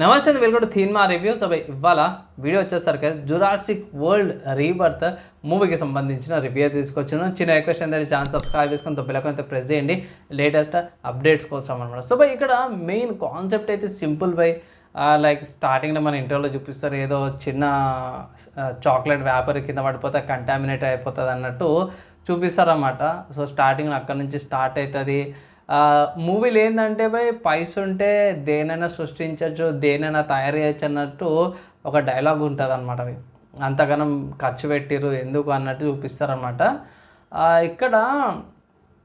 నమస్తే welcome to cinema మా review. So ఇవాళ వీడియో వచ్చేసరికి జురాసిక్ వరల్డ్ రీబర్త్ మూవీకి సంబంధించిన రివ్యూ తీసుకొచ్చాను. చిన్న రిక్వెస్ట్ ఏంటంటే ఛానల్ సబ్స్క్రైబ్ చేసుకుని తొమ్మిది అయితే ప్రెస్ చేయండి. లేటెస్ట్ అప్డేట్స్ కోసం అనమాట సో బై ఇక్కడ మెయిన్ కాన్సెప్ట్ అయితే సింపుల్ బై లైక్ స్టార్టింగ్లో మన ఇంటర్వ్యూలో చూపిస్తారు. ఏదో చిన్న చాక్లెట్ వ్యాపారి కింద పడిపోతే కంటామినేట్ అయిపోతుంది అన్నట్టు చూపిస్తారన్నమాట. సో స్టార్టింగ్ అక్కడ నుంచి స్టార్ట్ అవుతుంది. మూవీలు ఏంటంటే పోయి పైసుంటే దేనైనా సృష్టించవచ్చు దేనైనా తయారు చేయొచ్చు అన్నట్టు ఒక డైలాగ్ ఉంటుంది అనమాట అవి అంతగానం ఖర్చు పెట్టిరు ఎందుకు అన్నట్టు చూపిస్తారనమాట ఇక్కడ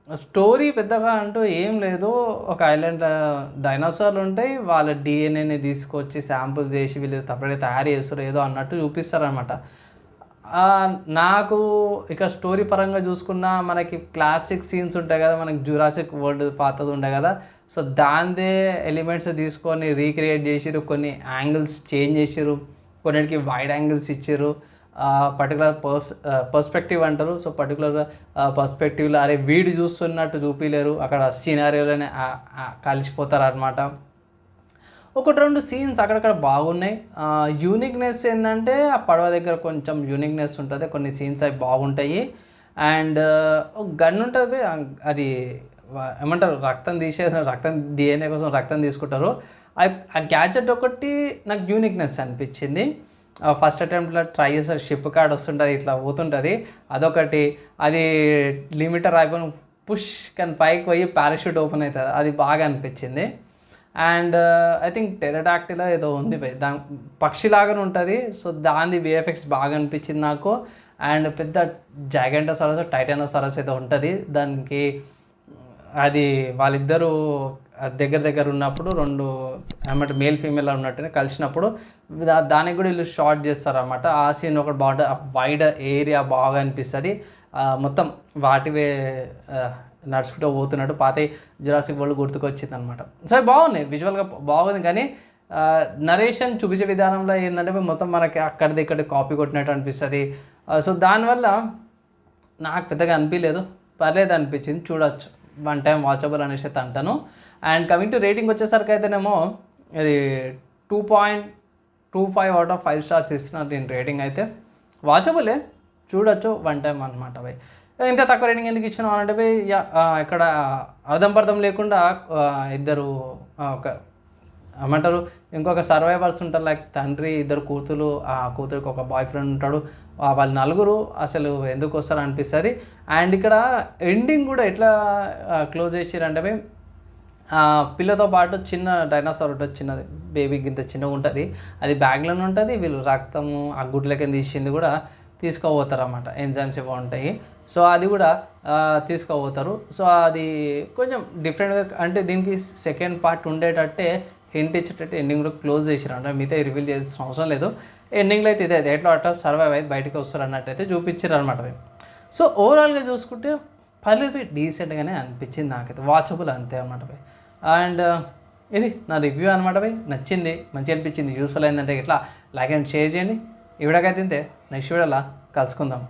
స్టోరీ పెద్దగా అంటూ ఏం లేదు. ఒక ఐలాండ్ డైనోసార్లు ఉంటాయి వాళ్ళ డిఎన్ఏని తీసుకొచ్చి శాంపుల్ చేసి వీళ్ళు తప్పటి తయారు చేస్తారు ఏదో అన్నట్టు చూపిస్తారనమాట నాకు ఇక స్టోరీ పరంగా చూసుకున్నా మనకి క్లాసిక్ సీన్స్ ఉంటాయి కదా మనకి జురాసిక్ వరల్డ్ పాతది ఉండే కదా. సో దాందే ఎలిమెంట్స్ తీసుకొని రీక్రియేట్ చేసిరు కొన్ని యాంగిల్స్ చేంజ్ చేసిరు కొన్నిటికి వైడ్ యాంగిల్స్ ఇచ్చారు పర్టికులర్ పర్స్ పర్స్పెక్టివ్ అంటారు. సో పర్టికులర్ పర్స్పెక్టివ్లో అరే వీడు చూస్తున్నట్టు చూపించలేరు అక్కడ సీనారియోలోనే కలిసిపోతారు అనమాట ఒకటి రెండు సీన్స్ అక్కడక్కడ బాగున్నాయి. యూనిక్నెస్ ఏంటంటే ఆ పడవ దగ్గర కొంచెం యూనిక్నెస్ ఉంటుంది. కొన్ని సీన్స్ అవి బాగుంటాయి. అండ్ ఒక గన్ ఉంటుంది. అది ఏమంటారు? రక్తం తీసే రక్తం డిఎన్ఏ కోసం రక్తం తీసుకుంటారు. ఆ- ఆ గ్యాజెట్ ఒకటి నాకు యూనిక్నెస్ అనిపించింది. ఫస్ట్ అటెంప్ట్లో ట్రై చేసే షిప్ కార్డ్ వస్తుంటుంది ఇట్లా పోతుంటుంది. అదొకటి. అది లిమిటర్ అయిపోయిన పుష్ కానీ పైకి పోయి పారాషూట్ ఓపెన్ అవుతుంది. అది బాగా అనిపించింది. అండ్ ఐ థింక్ టెరటాక్టిలా ఏదో ఉంది దా పక్షిలాగానే ఉంటుంది. సో దాని విఎఫ్ఎక్స్ బాగా అనిపించింది నాకు. అండ్ పెద్ద జాగెంటోసారస్ టైటానోసారస్ ఏదో ఉంటుంది. దానికి అది వాళ్ళిద్దరూ దగ్గర దగ్గర ఉన్నప్పుడు రెండు ఏమంటే మేల్ ఫీమేల్ ఉన్నట్టునే కలిసినప్పుడు దా- దానికి కూడా వీళ్ళు షార్ట్ చేస్తారన్నమాట. ఆ సీన్ ఒకటి బాగుంటుంది. వైడ్ ఏరియా బాగా అనిపిస్తుంది. మొత్తం వాటివే నడుచుకుంటూ పోతున్నట్టు పాత జురాసిక్ వరల్డ్ గుర్తుకొచ్చింది అనమాట సరే బాగున్నాయి. విజువల్గా బాగుంది. కానీ నరేషన్ చూపించే విధానంలో ఏంటంటే మొత్తం మనకి అక్కడిది ఇక్కడ కాపీ కొట్టినట్టు అనిపిస్తుంది. సో దానివల్ల నాకు పెద్దగా అనిపించలేదు పర్లేదు అనిపించింది. చూడొచ్చు. వన్ టైం వాచబుల్ అనేసి అయితే అంటాను. అండ్ కమింగ్ టు రేటింగ్ వచ్చేసరికి అయితేనేమో ఇది two point two five out of five stars ఇస్తున్నారు దీని రేటింగ్ అయితే. వాచబులే చూడొచ్చు వన్ టైం అనమాట భయ్. ఇంత తక్కువ రేటింగ్ ఎందుకు ఇచ్చినావు అంటే భయ్ ఇక్కడ అర్థం పర్థం లేకుండా ఇద్దరు ఒక ఏమంటారు ఇంకొక సర్వైవర్స్ ఉంటారు లైక్ తండ్రి ఇద్దరు కూతురు ఆ కూతురికి ఒక బాయ్ ఫ్రెండ్ ఉంటాడు. వాళ్ళు వాళ్ళ నలుగురు అసలు ఎందుకు వస్తారు అనిపిస్తుంది. అండ్ ఇక్కడ ఎండింగ్ కూడా ఎట్లా క్లోజ్ చేసిరంటే భయ్, పిల్లతో పాటు చిన్న డైనోసార్ ఉంటుంది చిన్నది బేబీ ఇంత చిన్నగా ఉంటుంది అది బ్యాగ్లోనే ఉంటుంది. వీళ్ళు రక్తము ఆ గుడ్ల కింద తీసింది కూడా తీసుకోపోతారు అన్నమాట ఎంజైమ్స్ ఇవి ఉంటాయి. సో అది కూడా తీసుకోబోతారు. సో అది కొంచెం డిఫరెంట్గా అంటే దీనికి సెకండ్ పార్ట్ ఉండేటట్టే హింట్ ఇచ్చేటట్టు ఎండింగ్ కూడా క్లోజ్ చేసారు అంటే మిగతా రివీల్ చేయాల్సిన అవసరం లేదు. ఎండింగ్లో అయితే ఇదే ఎట్లా అట్లా సర్వైవ్ అయితే బయటకు వస్తారు అన్నట్టయితే చూపించారు అనమాట సో ఓవరాల్గా చూసుకుంటే పర్లేదు డీసెంట్గానే అనిపించింది నాకైతే. వాచబుల్ అంతే అనమాట అండ్ ఇది నా రివ్యూ అనమాట నచ్చింది మంచి అనిపించింది. యూస్ఫుల్ అయిందంటే ఇట్లా లైక్ అండ్ షేర్ చేయండి. ఈ వీడియోకైతే ఇంతే నెక్స్ట్ వీడియోలా కలుసుకుందాం.